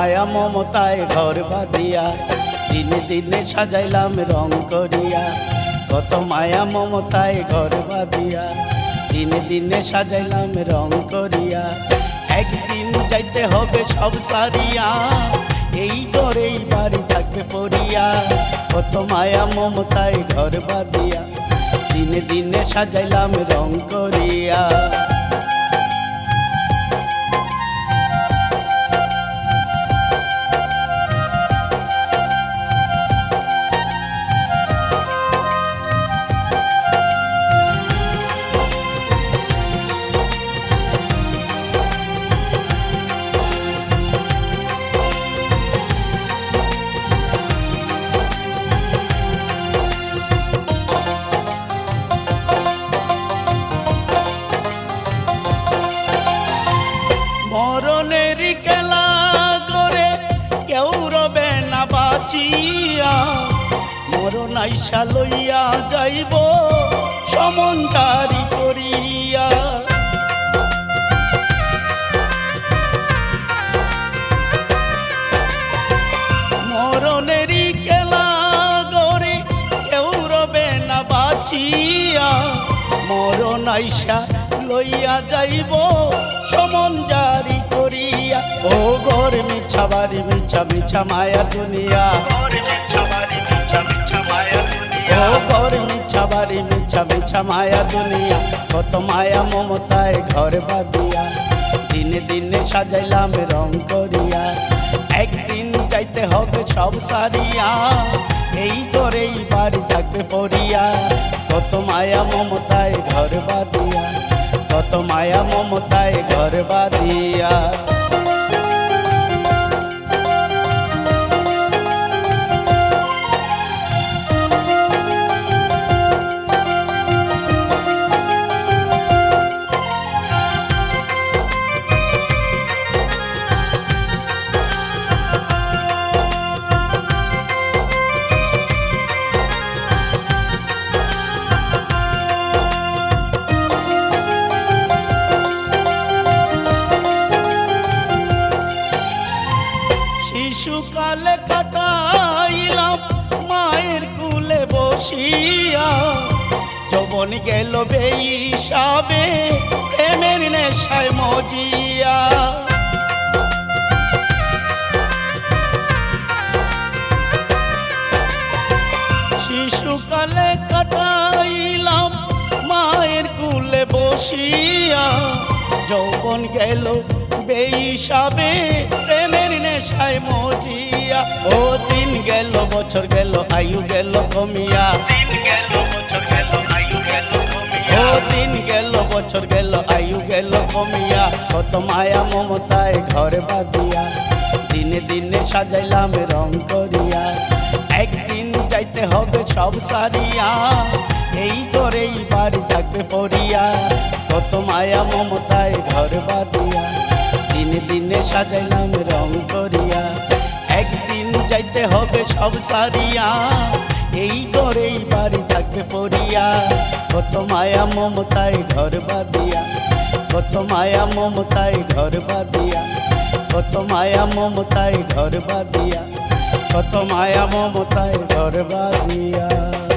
মায়া মমতায় ঘর বাঁধিয়া, দিনে দিনে সাজাইলাম রং করিয়া। কত মায়া মমতায় ঘর বাঁধিয়া, দিনে দিনে সাজাইলাম রং করিয়া। একদিন যাইতে হবে সব সারিয়া, এই ঘরেই বাড়ি থাকবে পড়িয়া। কত মায়া মমতায় ঘর বাঁধিয়া, দিনে দিনে সাজাইলাম রং করিয়া। বাঁচিয়া মরণ লইয়া যাইব, সমন্তারি করিয়া। মরণেরই খেলা গরে কেউ রবে না বাঁচিয়া মরণ আইসা লইয়া যাইব সমন ও গর মিছা বাড়ি, মিছা মিছা মায়া দুনিয়া। ও গর মিছা বাড়ি, মিছা মিছা মায়া দুনিয়া। কত মায়া মমতায় ঘর বাঁধিয়া, দিনে দিনে সাজাইলাম রং করিয়া। একদিন যাইতে হবে সব সারিয়া, এই করেই বাড়ি থাকবে পড়িয়া। কত মায়া মমতায় ঘর বাঁধিয়া, কত মায়া মমতায় ঘর বাঁধিয়া। শিশুকালে কাটাইলাম, মায়ের কুলে বসিয়া। যবন গেল বেইসাবে, প্রেমের নেশায় মজিয়া। শিশুকালে কাটাইলাম, মায়ের কুলে বসিয়া। যৌবন গেল বেইসাবে, প্রেমের নেশায় মজিয়া। ও দিন গেল, বছর গেল, আয়ু গেল কমিয়া। ও গেল, বছর গেল, আয়ু গেল কমিয়া। কত মায়া মমতায় ঘর বাঁধিয়া, দিনে দিনে সাজাইলাম রং করিয়া। একদিন যাইতে হবে সব সারিয়া এই করেই বাড়ি থাকবে পড়িয়া। কত মায়া মমতায় ঘর বাঁধিয়া। দিনে দিনে সাজাইলাম রং করিয়া। একদিন যাইতে হবে সব সারিয়া। এই করেই বাড়ি থাকবে পড়িয়া। কত মায়া মমতায় ঘর বাঁধিয়া। কত মায়া মমতায় ঘর বাঁধিয়া। কত মায়া মমতায় ঘর বাঁধিয়া। কত মায়া মমতায় ঘর বাঁধিয়া।